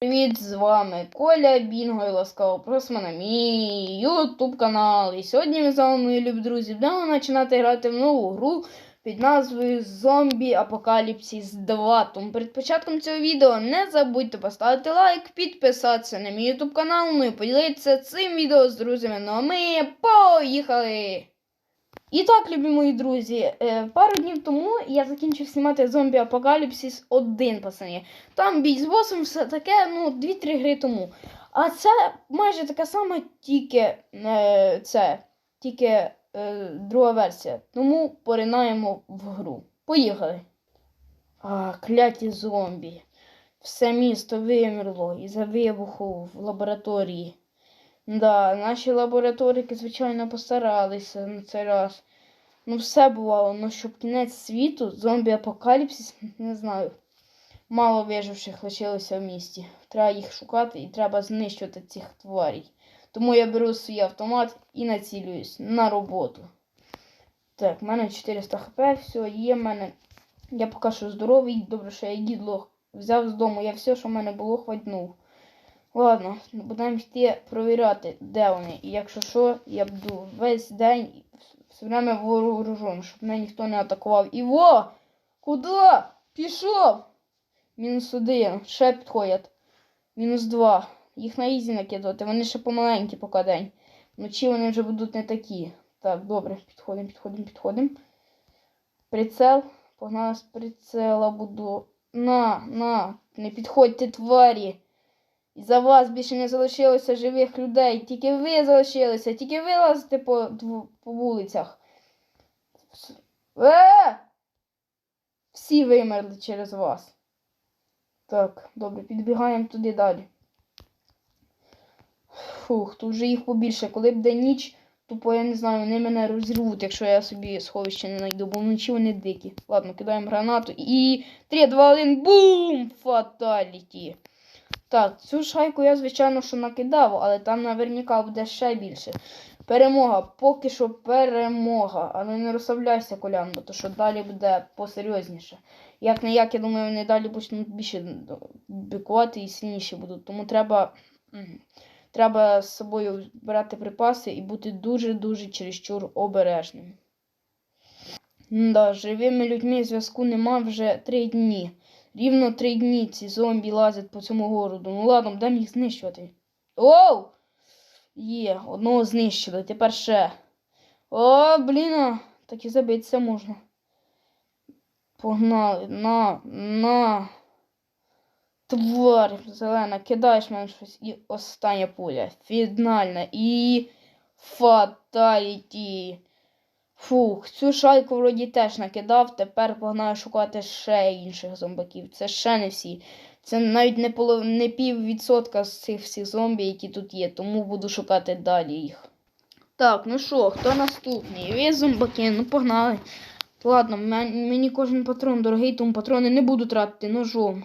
Привіт, з вами Коля Бінго і ласкаво просимо на мій ютуб канал. І сьогодні ми з вами, мої любі друзі, будемо починати грати в нову гру під назвою Зомбі Апокаліпсис 2. Тому перед початком цього відео не забудьте поставити лайк, підписатися на мій ютуб канал, ну і поділитися цим відео з друзями. Ну а ми поїхали! І так, любі мої друзі, е, пару днів тому я закінчив знімати зомбі Апокаліпсис 1, пацани. Там бій з босом, все таке, ну, 2-3 гри тому. А це майже така сама, тільки е, це, тільки е, друга версія. Тому поринаємо в гру. Поїхали. А, кляті зомбі. Все місто вимерло із-за вибуху в лабораторії. Да, наші лабораторики, звичайно, постаралися на цей раз. Ну, все бувало, ну щоб кінець світу, зомбі-апокаліпсис, не знаю. Мало виживших лишилося в місті. Треба їх шукати і треба знищувати цих тварій. Тому я беру свій автомат і націлююсь на роботу. Так, в мене 400 хп, все, є в мене. Я поки що здоровий, добре, що я їдло взяв з дому, я все, що в мене було, хватнув. Ладно, будемо йти провіряти, де вони. І якщо що, я буду весь день все время вооружен, щоб мене ніхто не атакував. Іво! Куди? Пішов! Мінус один. Ще підходять. Мінус два. Їх на ізі накидувати. Вони ще помаленькі поки день. Вночі вони вже будуть не такі. Так, добре, підходимо, підходимо, підходимо. Прицел. Погнали з прицела буду. На, на, не підходьте, тварі. За вас більше не залишилося живих людей. Тільки ви залишилися, тільки ви лазите по, по вулицях. Е! Всі вимерли через вас. Так, добре, підбігаємо туди далі. Фух, тут вже їх побільше. Коли буде ніч, тупо я не знаю, вони мене розірвуть, якщо я собі сховище не знайду, бо вночі вони дикі. Ладно, кидаємо гранату і 3, 2, 1, бум! Фаталіті. Так, цю шайку я, звичайно, що накидав, але там наверняка буде ще більше. Перемога, поки що перемога. Але не розслабляйся, Колян, бо то що далі буде посерйозніше. Як не як, я думаю, вони далі почнуть більше бікувати і сильніші будуть. Тому треба, треба з собою брати припаси і бути дуже-дуже чересчур обережним. Да, живими людьми зв'язку нема вже три дні. Рівно три дні ці зомбі лазять по цьому городу. Ну ладно, будемо їх знищувати. Оу! Є, одного знищили, тепер ще. О, блін, так і забитися можна. Погнали, на, на. Тварь зелена, кидаєш мене щось і остання пуля. Фінальна і фаталіті. Фух, цю шайку вроді теж накидав, тепер погнаю шукати ще інших зомбаків. Це ще не всі. Це навіть не полов... не пів відсотка з цих всіх зомбі, які тут є, тому буду шукати далі їх. Так, ну що, хто наступний? Ви зомбаки, ну погнали. Ладно, мені кожен патрон дорогий, тому патрони не буду тратити ножом.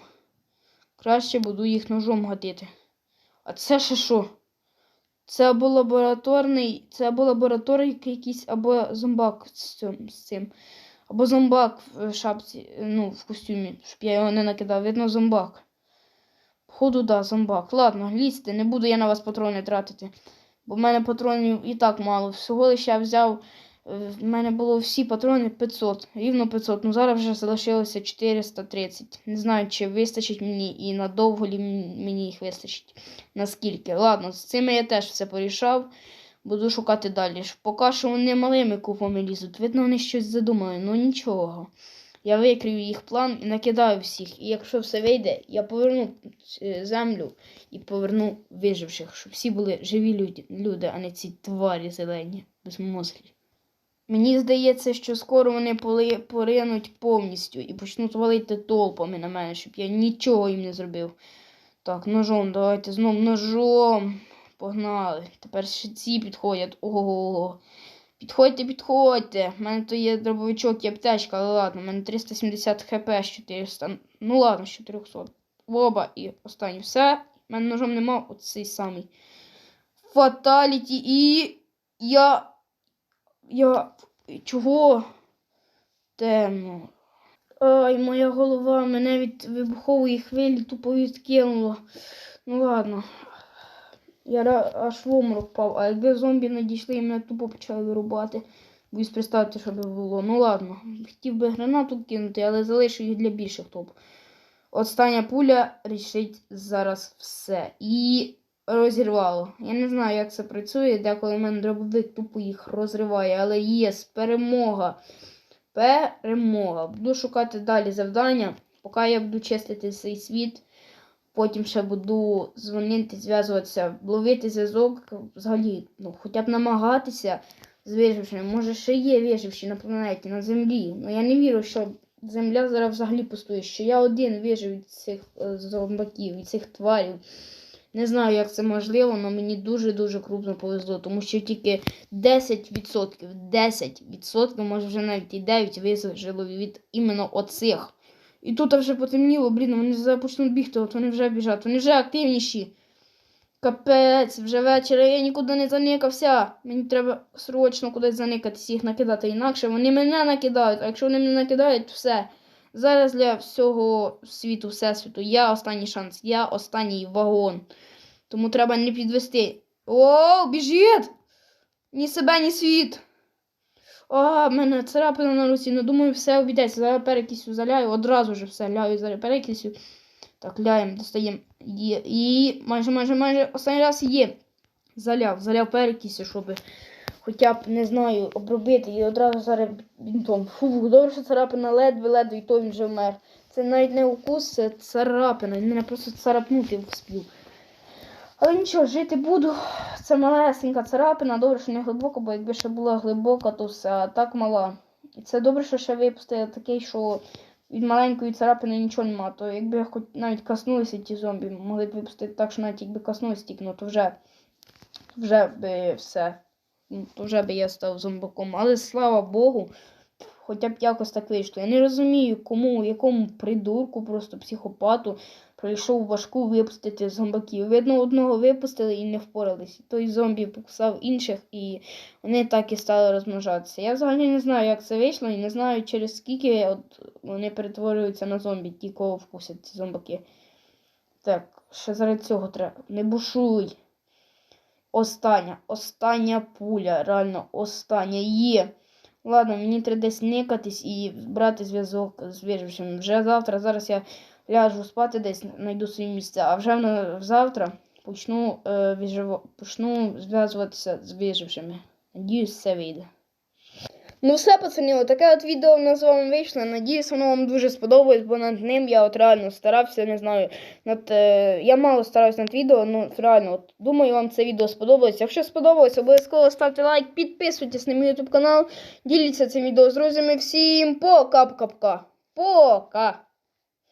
Краще буду їх ножом гатити. А це ще що? Це або лабораторний, це або лабораторик якийсь, або зомбак з цим, з цим. Або зомбак в шапці, ну, в костюмі, щоб я його не накидав. Видно, зомбак. Походу, да, зомбак. Ладно, лізьте, не буду я на вас патрони тратити. Бо в мене патронів і так мало. Всього лише я взяв. Е, В мене було всі патрони 500, рівно 500. Ну зараз вже залишилося 430. Не знаю, чи вистачить мені і надовго лі мені їх вистачить. Наскільки. Ладно, з цими я теж все порішав. Буду шукати далі. Поки що вони малими купами лізуть. Видно, вони щось задумали, ну нічого. Я викрию їх план і накидаю всіх. І якщо все вийде, я поверну е, землю і поверну виживших, щоб всі були живі люди, люди а не ці тварі зелені, безмозглі. Мені здається, що скоро вони поринуть повністю і почнуть валити толпами на мене, щоб я нічого їм не зробив. Так, ножом, давайте знов ножом. Погнали. Тепер ще ці підходять. Ого. Підходьте, підходьте. У мене то є дробовичок і аптечка, але ладно, у мене 370 хп з 400. Ну ладно, з 400. Оба і останнє все. У мене ножом нема оцей самий. Фаталіті і. Я. Я. Чого? Темно. Ай, моя голова мене від вибухової хвилі тупо відкинуло. Ну ладно. Я аж в оморок впав, а якби зомбі надійшли і мене тупо почали вирубати. Боюсь представити, що би було. Ну ладно. Хотів би гранату кинути, але залишу їх для більших топ. Остання пуля рішить зараз все. І розірвало. Я не знаю, як це працює, деколи в мене дробовик тупо їх розриває, але єс, перемога. Перемога. Буду шукати далі завдання, поки я буду чистити цей світ. Потім ще буду дзвонити, зв'язуватися, ловити зв'язок, взагалі, ну, хоча б намагатися з вижившими. Може, ще є виживші на планеті, на землі. Ну я не вірю, що земля зараз взагалі пустує, що я один вижив від цих е, зомбаків, від цих тварів. Не знаю, як це можливо, але мені дуже-дуже крупно повезло, тому що тільки 10%, 10%, може вже навіть і 9 вижило від іменно оцих. І тут вже потемніло, блін, вони зараз почнуть бігти, от вони вже біжать, вони вже активніші. Капець, вже вечір, а я нікуди не заникався. Мені треба срочно кудись заникатися, їх накидати. Інакше вони мене накидають, а якщо вони мене накидають, то все. Зараз для всього світу, всесвіту, я останній шанс, я останній вагон. Тому треба не підвести. О, біжить! Ні себе, ні світ. А, мене царапина на руці. Ну думаю, все обійдеться. Зараз перекисю заляю, одразу ж все ляю зараз перекисю. Так, ляємо, достаємо. Є. І майже, майже, майже останній раз є. Заляв, заляв перекисю, щоб хоча б, не знаю, обробити і одразу зараз бінтом. Фу, добре, що царапина ледве-ледве, і то він вже вмер. Це навіть не укус, це царапина. Він мене просто царапнути вспів. Але нічого, жити буду. Це малесенька царапина, добре, що не глибоко, бо якби ще була глибока, то все а так мала. І це добре, що ще випустили такий, що від маленької царапини нічого нема. То якби хоч навіть коснулися ті зомбі, могли б випустити так, що навіть якби коснулися тільки, ну то вже, вже би все. Вже би я став зомбаком. Але слава Богу, хоча б якось так вийшло. Я не розумію, кому, якому придурку, просто психопату прийшов важку випустити зомбаків. Видно, одного випустили і не впоралися. Той зомбі покусав інших, і вони так і стали розмножатися. Я взагалі не знаю, як це вийшло, і не знаю, через скільки от вони перетворюються на зомбі, ті, кого вкусять ці зомбаки. Так, ще заради цього треба. Не бушуй. Остання, остання пуля, реально остання є. Ладно, мені треба десь никатись і брати зв'язок з вижившим. Вже завтра, зараз я ляжу спати десь, знайду свої місця, а вже завтра почну, е, почну зв'язуватися з віжившими. Надіюсь, все вийде. Ну все, пацані, отаке от відео в нас з вами вийшло. Надіюсь, воно вам дуже сподобалось, бо над ним я от реально старався, не знаю. Над, е, я мало стараюсь над відео, ну реально, от, думаю, вам це відео сподобалось. Якщо сподобалось, обов'язково ставте лайк, підписуйтесь на мій YouTube канал, діліться цим відео з друзями. Всім пока-пока. Пока!